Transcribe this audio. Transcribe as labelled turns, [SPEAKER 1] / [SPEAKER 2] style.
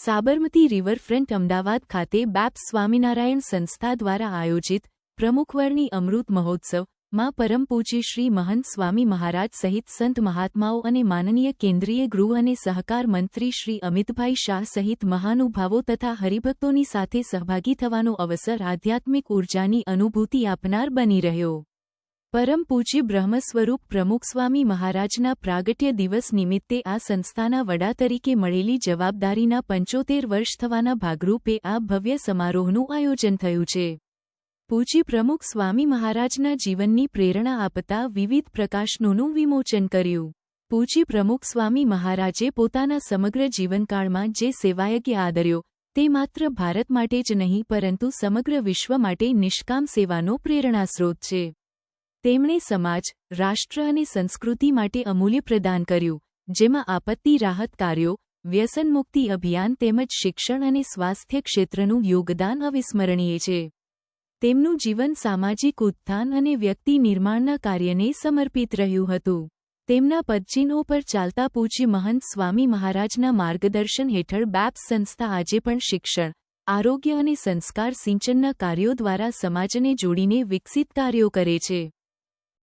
[SPEAKER 1] Sabarmati riverfront Ahmedabad ખાતે બેપ સ્વામિનારાયણ સંસ્થા દ્વારા આયોજિત પ્રમુખવરની અમૃત મહોત્સવમાં પરમ શ્રી મહંત સ્વામી મહારાજ સહિત સંત મહાત્માઓ અને માનનીય કેન્દ્રીય ગૃહ અને સહકાર મંત્રી શ્રી અમિતભાઈ શાહ સહિત મહાનુભાવો તથા હરિભક્તોની સાથે સહભાગી થવાનો અવસર આધ્યાત્મિક ઊર્જાની અનુભૂતિ આપનાર બની રહ્યો. પરમ પૂજ્ય બ્રહ્મ સ્વરૂપ પ્રમુખ સ્વામી મહારાજના પ્રાગટ્ય દિવસ નિમિત્તે આ સંસ્થાના વડા તરીકે મળેલી જવાબદારીના પંચોતેર વર્ષ થવાના ભાગરૂપે આ ભવ્ય સમારોહનું આયોજન થયું છે. પૂજ્ય પ્રમુખ સ્વામી મહારાજના જીવનની પ્રેરણા આપતા વિવિધ પ્રકાશનોનું વિમોચન કર્યું. પૂજ્ય પ્રમુખ સ્વામી મહારાજે પોતાના સમગ્ર જીવનકાળમાં જે સેવાયજ્ઞ આદર્યો, તે માત્ર ભારત માટે જ નહીં, પરંતુ સમગ્ર વિશ્વ માટે નિષ્કામ સેવાનો પ્રેરણાસ્રોત છે. તેમણે સમાજ, રાષ્ટ્ર અને સંસ્કૃતિ માટે અમૂલ્ય પ્રદાન કર્યું, જેમાં આપત્તિ રાહત કાર્યો, વ્યસનમુક્તિ અભિયાન તેમજ શિક્ષણ અને સ્વાસ્થ્ય ક્ષેત્રનું યોગદાન અવિસ્મરણીય છે. તેમનું જીવન સામાજિક ઉત્થાન અને વ્યક્તિ નિર્માણના કાર્યને સમર્પિત રહ્યું હતું. તેમના પદચિહ્નો પર ચાલતા પૂજ્ય મહંત સ્વામી મહારાજના માર્ગદર્શન હેઠળ બેપ્સ સંસ્થા આજે પણ શિક્ષણ, આરોગ્ય અને સંસ્કાર સિંચનના કાર્યો દ્વારા સમાજને જોડીને વિકસિત કાર્યો કરે છે.